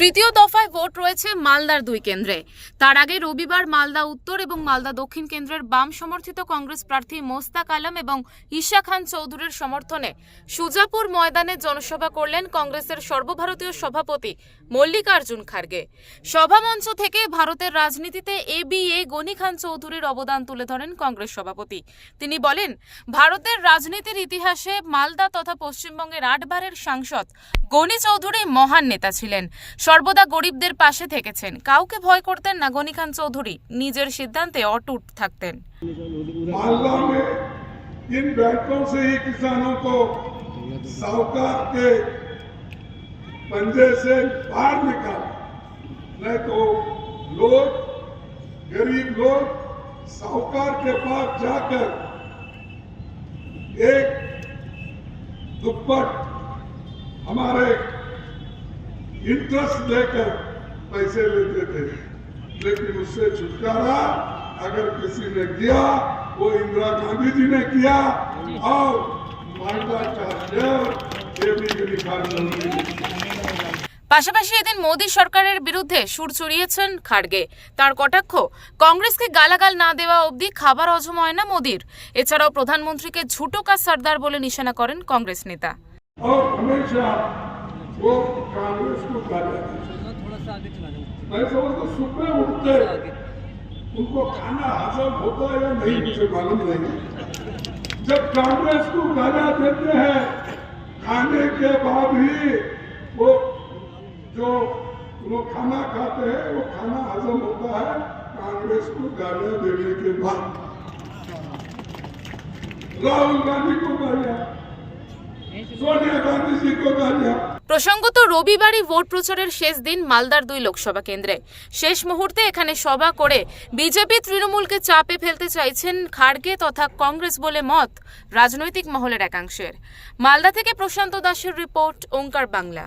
তৃতীয় দফায় ভোট রয়েছে মালদার দুই কেন্দ্রে। তার আগে রবিবার মালদা উত্তর এবং মালদা দক্ষিণ কেন্দ্রের বাম সমর্থিত কংগ্রেস প্রার্থী মোস্তাক আলম এবং ঈশা খান চৌধুরীর সমর্থনে সুজাপুর ময়দানে জনসভা করলেন কংগ্রেসের সর্বভারতীয় সভাপতি মল্লিকার্জুন খার্গে। সভামঞ্চ থেকে ভারতের রাজনীতিতে এ বি এ গনি খান চৌধুরীর অবদান তুলে ধরেন কংগ্রেস সভাপতি। তিনি বলেন, ভারতের রাজনীতির ইতিহাসে মালদা তথা পশ্চিমবঙ্গের আটবারের সাংসদ গনি চৌধুরী মহান নেতা ছিলেন। সর্বদা গরিবদের পাশে থেকেছেন কাউকে ভয় করতেন না গনি খান চৌধুরী নিজের সিদ্ধান্তে অটুট থাকতেন मालदा में इन बैठकों से ही किसानों को साहूकार के पंजे से बाहर निकाला नहीं तो लोग गरीब लोग साहूकार के पास जाकर एक दुप्पट हमारे इंटरेस्ट देकर पैसे लेते थे लेकिन उससे छुटकारा अगर किसी ने किया वो इंदिरा गांधी जी ने किया और मालदा का शेयर ये भी गिरिखान चौधरी ने किया। পাশাপাশি এদিন মোদী সরকারের বিরুদ্ধে সুর চড়িয়েছেন খাড়গে তার কটাক্ষ কংগ্রেসকে গালাগাল না দেওয়া অবধি খাবার হজম হয় না মোদীর এছাড়াও প্রধানমন্ত্রীকে ঝুটো কা সর্দার বলে নিশানা করেন কংগ্রেস নেতা और हमेशा वो कांग्रेस को। थोड़ा सा आगे चला मैं समझता सुबह उठते उनको खाना हजम होता है या नहीं मुझे मालूम नहीं। जब कांग्रेस को गाना देते हैं खाने के बाद ही वो जो वो खाना खाते हैं वो खाना हजम होता है कांग्रेस को गालियाँ देने के बाद। राहुल गांधी को गालियाँ। প্রসঙ্গত, রবিবারই ভোট প্রচারের শেষ দিন মালদার দুই লোকসভা কেন্দ্রে। শেষ মুহূর্তে এখানে সভা করে বিজেপি তৃণমূলকে চাপে ফেলতে চাইছেন খাড়গে তথা কংগ্রেস বলে মত রাজনৈতিক মহলের একাংশের। মালদা থেকে প্রশান্ত দাসের রিপোর্ট, ওঙ্কার বাংলা।